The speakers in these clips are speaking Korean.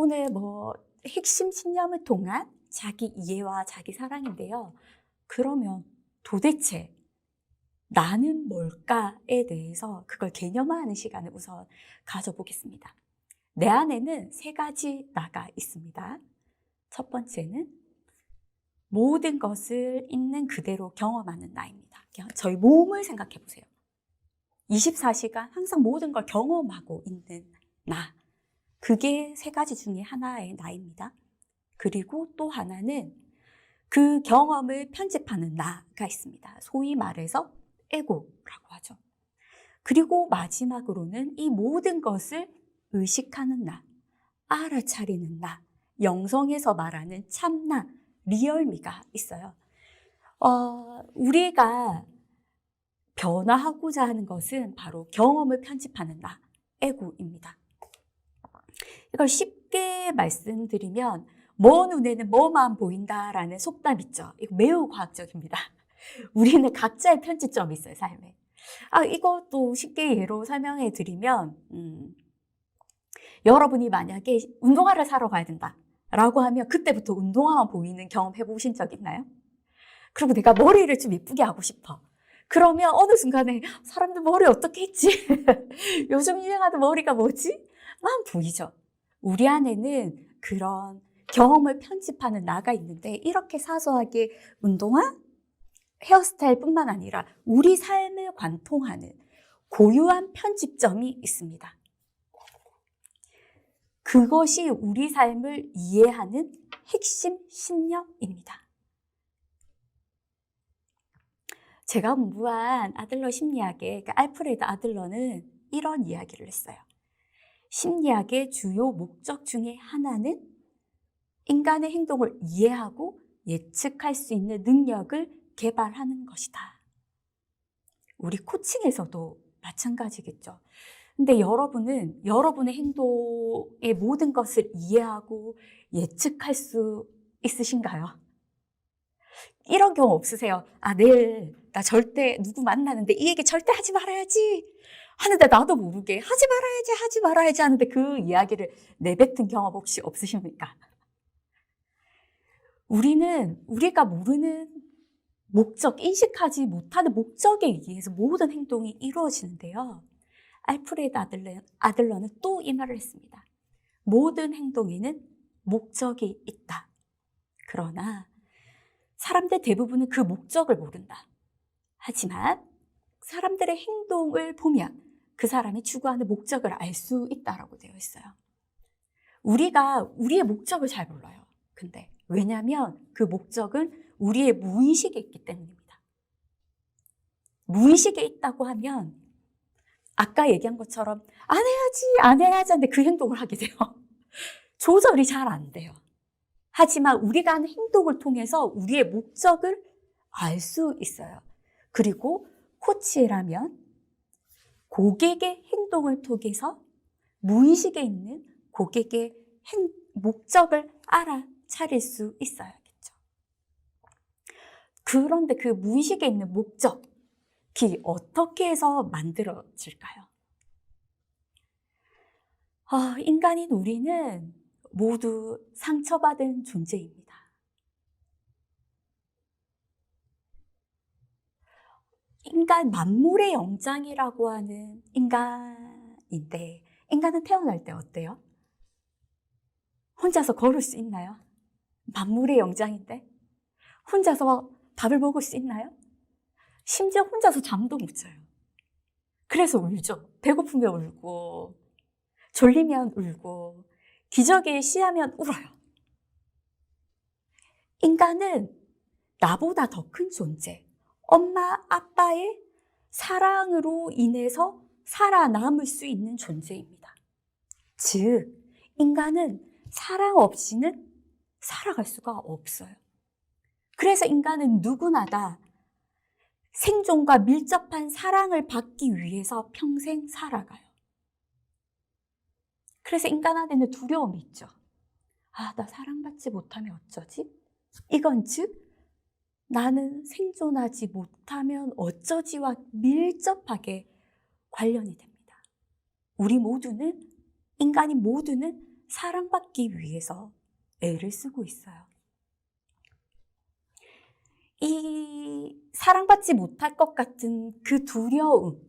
오늘 뭐 핵심 신념을 통한 자기 이해와 자기 사랑인데요. 그러면 도대체 나는 뭘까에 대해서 그걸 개념화하는 시간을 우선 가져보겠습니다. 내 안에는 세 가지 나가 있습니다. 첫 번째는 모든 것을 있는 그대로 경험하는 나입니다. 저희 몸을 생각해 보세요. 24시간 항상 모든 걸 경험하고 있는 나. 그게 세 가지 중에 하나의 나입니다. 그리고 또 하나는 그 경험을 편집하는 나가 있습니다. 소위 말해서 에고라고 하죠. 그리고 마지막으로는 이 모든 것을 의식하는 나, 알아차리는 나, 영성에서 말하는 참나, 리얼미가 있어요. 어, 우리가 변화하고자 하는 것은 바로 경험을 편집하는 나, 에고입니다. 이걸 쉽게 말씀드리면, 뭐 눈에는 뭐만 보인다라는 속담 있죠. 이거 매우 과학적입니다. 우리는 각자의 편집점이 있어요, 삶에. 아, 이것도 쉽게 예로 설명해 드리면, 음, 여러분이 만약에 운동화를 사러 가야 된다. 라고 하면 그때부터 운동화만 보이는 경험 해보신 적 있나요? 그리고 내가 머리를 좀 예쁘게 하고 싶어. 그러면 어느 순간에 사람들 머리 어떻게 했지? 요즘 유행하는 머리가 뭐지? 만 보이죠. 우리 안에는 그런 경험을 편집하는 나가 있는데 이렇게 사소하게 운동화, 헤어스타일뿐만 아니라 우리 삶을 관통하는 고유한 편집점이 있습니다. 그것이 우리 삶을 이해하는 핵심 신념입니다. 제가 공부한 아들러 심리학의 그 알프레드 아들러는 이런 이야기를 했어요. 심리학의 주요 목적 중에 하나는 인간의 행동을 이해하고 예측할 수 있는 능력을 개발하는 것이다. 우리 코칭에서도 마찬가지겠죠. 근데 여러분은 여러분의 행동의 모든 것을 이해하고 예측할 수 있으신가요? 이런 경우 없으세요? 아, 내일 나 절대 누구 만나는데 이 얘기 절대 하지 말아야지 하는데 나도 모르게 하지 말아야지 하지 말아야지 하는데 그 이야기를 내뱉은 경험 혹시 없으십니까? 우리는 우리가 모르는 목적, 인식하지 못하는 목적에 의해서 모든 행동이 이루어지는데요. 알프레드 아들러, 아들러는 또 이 말을 했습니다. 모든 행동에는 목적이 있다. 그러나 사람들 대부분은 그 목적을 모른다. 하지만 사람들의 행동을 보면 그 사람이 추구하는 목적을 알 수 있다라고 되어 있어요. 우리가 우리의 목적을 잘 몰라요. 근데 왜냐하면 그 목적은 우리의 무의식에 있기 때문입니다. 무의식에 있다고 하면 아까 얘기한 것처럼 안 해야지, 안 해야지 하는데 그 행동을 하게 돼요. 조절이 잘 안 돼요. 하지만 우리가 하는 행동을 통해서 우리의 목적을 알 수 있어요. 그리고 코치라면 고객의 행동을 통해서 무의식에 있는 고객의 행, 목적을 알아차릴 수 있어야겠죠. 그런데 그 무의식에 있는 목적이 어떻게 해서 만들어질까요? 아, 인간인 우리는 모두 상처받은 존재입니다. 인간 만물의 영장이라고 하는 인간인데 인간은 태어날 때 어때요? 혼자서 걸을 수 있나요? 만물의 영장인데 혼자서 밥을 먹을 수 있나요? 심지어 혼자서 잠도 못 자요. 그래서 울죠. 배고프면 울고 졸리면 울고 기저귀에 씨하면 울어요. 인간은 나보다 더 큰 존재, 엄마, 아빠의 사랑으로 인해서 살아남을 수 있는 존재입니다. 즉, 인간은 사랑 없이는 살아갈 수가 없어요. 그래서 인간은 누구나 다 생존과 밀접한 사랑을 받기 위해서 평생 살아가요. 그래서 인간 안에는 두려움이 있죠. 아, 나 사랑받지 못하면 어쩌지? 이건 즉, 나는 생존하지 못하면 어쩌지와 밀접하게 관련이 됩니다. 우리 모두는, 인간이 모두는 사랑받기 위해서 애를 쓰고 있어요. 이 사랑받지 못할 것 같은 그 두려움은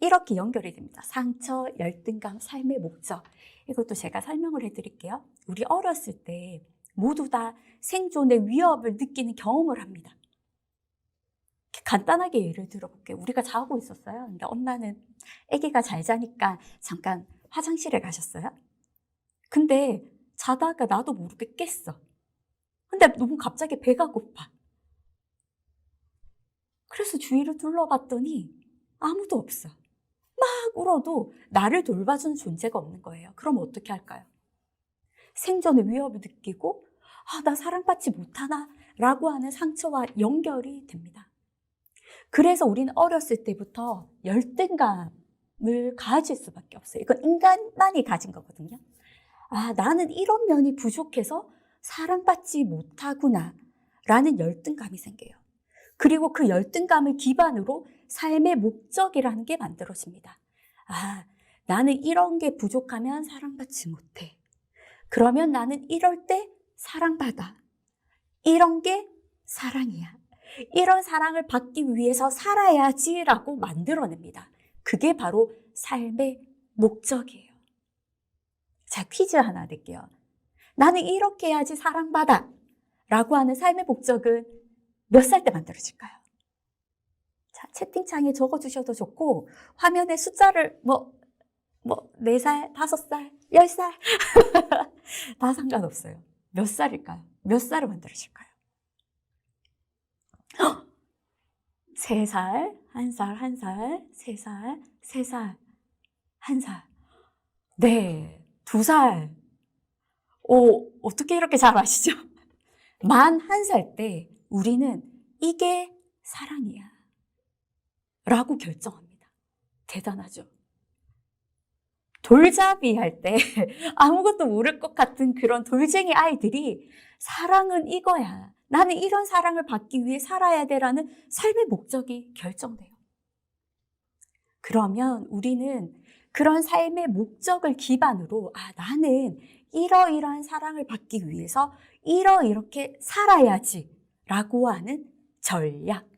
이렇게 연결이 됩니다. 상처, 열등감, 삶의 목적. 이것도 제가 설명을 해드릴게요. 우리 어렸을 때 모두 다 생존의 위협을 느끼는 경험을 합니다. 간단하게 예를 들어볼게요. 우리가 자고 있었어요. 근데 엄마는 아기가 잘 자니까 잠깐 화장실에 가셨어요. 근데 자다가 나도 모르게 깼어. 근데 너무 갑자기 배가 고파. 그래서 주위를 둘러봤더니 아무도 없어. 막 울어도 나를 돌봐주는 존재가 없는 거예요. 그럼 어떻게 할까요? 생존의 위협을 느끼고, 아, 나 사랑받지 못하나? 라고 하는 상처와 연결이 됩니다. 그래서 우리는 어렸을 때부터 열등감을 가질 수밖에 없어요. 이건 인간만이 가진 거거든요. 아, 나는 이런 면이 부족해서 사랑받지 못하구나. 라는 열등감이 생겨요. 그리고 그 열등감을 기반으로 삶의 목적이라는 게 만들어집니다. 아, 나는 이런 게 부족하면 사랑받지 못해. 그러면 나는 이럴 때 사랑받아. 이런 게 사랑이야. 이런 사랑을 받기 위해서 살아야지라고 만들어냅니다. 그게 바로 삶의 목적이에요. 자, 퀴즈 하나 낼게요. 나는 이렇게 해야지 사랑받아. 라고 하는 삶의 목적은 몇 살 때 만들어질까요? 자, 채팅창에 적어주셔도 좋고, 화면에 숫자를 뭐, 뭐, 4살, 5살, 10살. 다 상관없어요. 몇 살일까요? 몇 살을 만들어질까요? 세 살, 한 살, 한 살, 세 살, 세 살, 한 살. 네, 두 살. 오, 어떻게 이렇게 잘 아시죠? 만한살때 우리는 이게 사랑이야. 라고 결정합니다. 대단하죠? 돌잡이 할 때 아무것도 모를 것 같은 그런 돌쟁이 아이들이 사랑은 이거야. 나는 이런 사랑을 받기 위해 살아야 돼라는 삶의 목적이 결정돼요. 그러면 우리는 그런 삶의 목적을 기반으로 아, 나는 이러이러한 사랑을 받기 위해서 이러이렇게 살아야지 라고 하는 전략.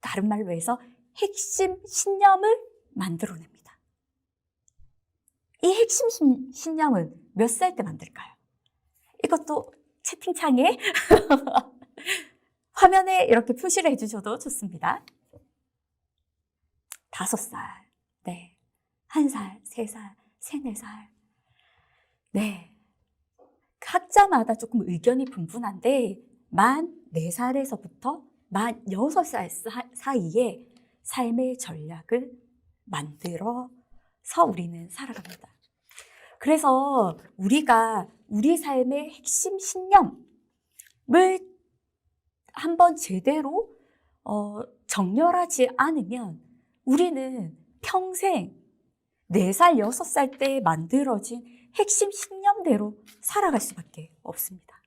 다른 말로 해서 핵심 신념을 만들어냅니다. 이 핵심 신- 신념은 몇 살 때 만들까요? 이것도 채팅창에 화면에 이렇게 표시를 해주셔도 좋습니다. 다섯 살, 네. 한 살, 세 살, 세네 살. 네. 각자마다 조금 의견이 분분한데, 만 네살에서부터만 여섯 살 사- 사이에 삶의 전략을 만들어 서 우리는 살아갑니다. 그래서 우리가 우리 삶의 핵심 신념을 한번 제대로 어, 정렬하지 않으면 우리는 평생 4살, 6살 때 만들어진 핵심 신념대로 살아갈 수밖에 없습니다.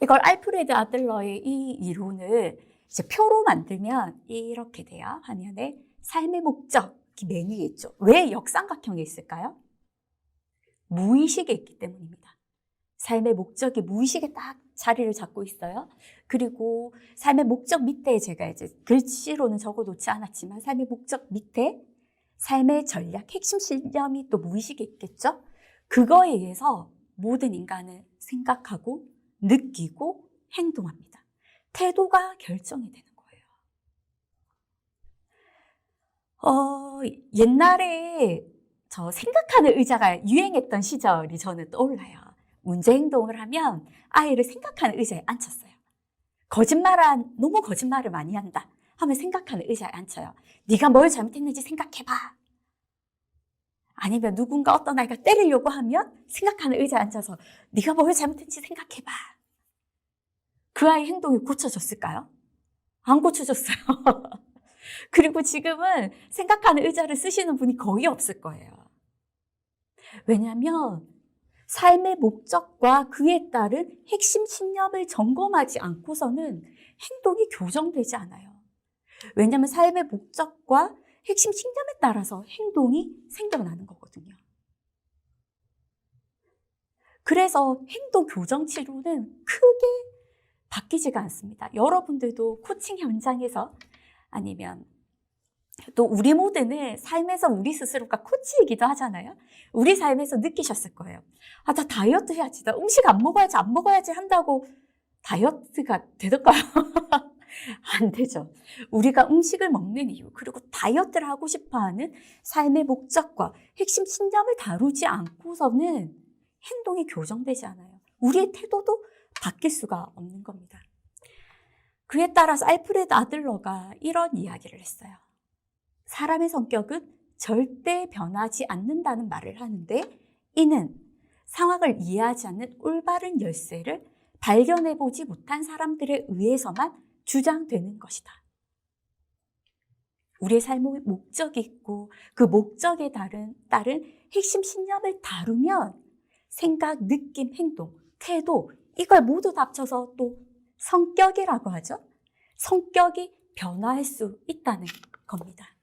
이걸 알프레드 아들러의 이 이론을 이제 표로 만들면 이렇게 돼요. 화면에 삶의 목적이 맨 위에 있죠. 왜 역삼각형에 있을까요? 무의식에 있기 때문입니다. 삶의 목적이 무의식에 딱 자리를 잡고 있어요. 그리고 삶의 목적 밑에 제가 이제 글씨로는 적어 놓지 않았지만 삶의 목적 밑에 삶의 전략, 핵심 신념이 또 무의식에 있겠죠? 그거에 의해서 모든 인간은 생각하고 느끼고 행동합니다. 태도가 결정이 되는 거예요. 어, 옛날에 저 생각하는 의자가 유행했던 시절이 저는 떠올라요. 문제 행동을 하면 아이를 생각하는 의자에 앉혔어요. 거짓말한 너무 거짓말을 많이 한다 하면 생각하는 의자에 앉혀요. 네가 뭘 잘못했는지 생각해봐. 아니면 누군가 어떤 아이가 때리려고 하면 생각하는 의자에 앉아서 네가 뭘 잘못했는지 생각해봐. 그 아이 행동이 고쳐졌을까요? 안 고쳐졌어요. 그리고 지금은 생각하는 의자를 쓰시는 분이 거의 없을 거예요. 왜냐하면 삶의 목적과 그에 따른 핵심 신념을 점검하지 않고서는 행동이 교정되지 않아요. 왜냐하면 삶의 목적과 핵심 신념에 따라서 행동이 생겨나는 거거든요. 그래서 행동 교정 치료는 크게 바뀌지가 않습니다. 여러분들도 코칭 현장에서 아니면 또 우리 모두는 삶에서 우리 스스로가 코치이기도 하잖아요. 우리 삶에서 느끼셨을 거예요. 아, 나 다이어트 해야지. 나 음식 안 먹어야지, 안 먹어야지 한다고 다이어트가 되던가요? 안 되죠. 우리가 음식을 먹는 이유, 그리고 다이어트를 하고 싶어 하는 삶의 목적과 핵심 신념을 다루지 않고서는 행동이 교정되지 않아요. 우리의 태도도 바뀔 수가 없는 겁니다. 그에 따라서 알프레드 아들러가 이런 이야기를 했어요. 사람의 성격은 절대 변하지 않는다는 말을 하는데 이는 상황을 이해하지 않는 올바른 열쇠를 발견해 보지 못한 사람들에 의해서만 주장되는 것이다. 우리의 삶의 목적이 있고 그 목적에 따른, 따른 핵심 신념을 다루면 생각, 느낌, 행동, 태도 이걸 모두 다 합쳐서 또 성격이라고 하죠. 성격이 변화할 수 있다는 겁니다.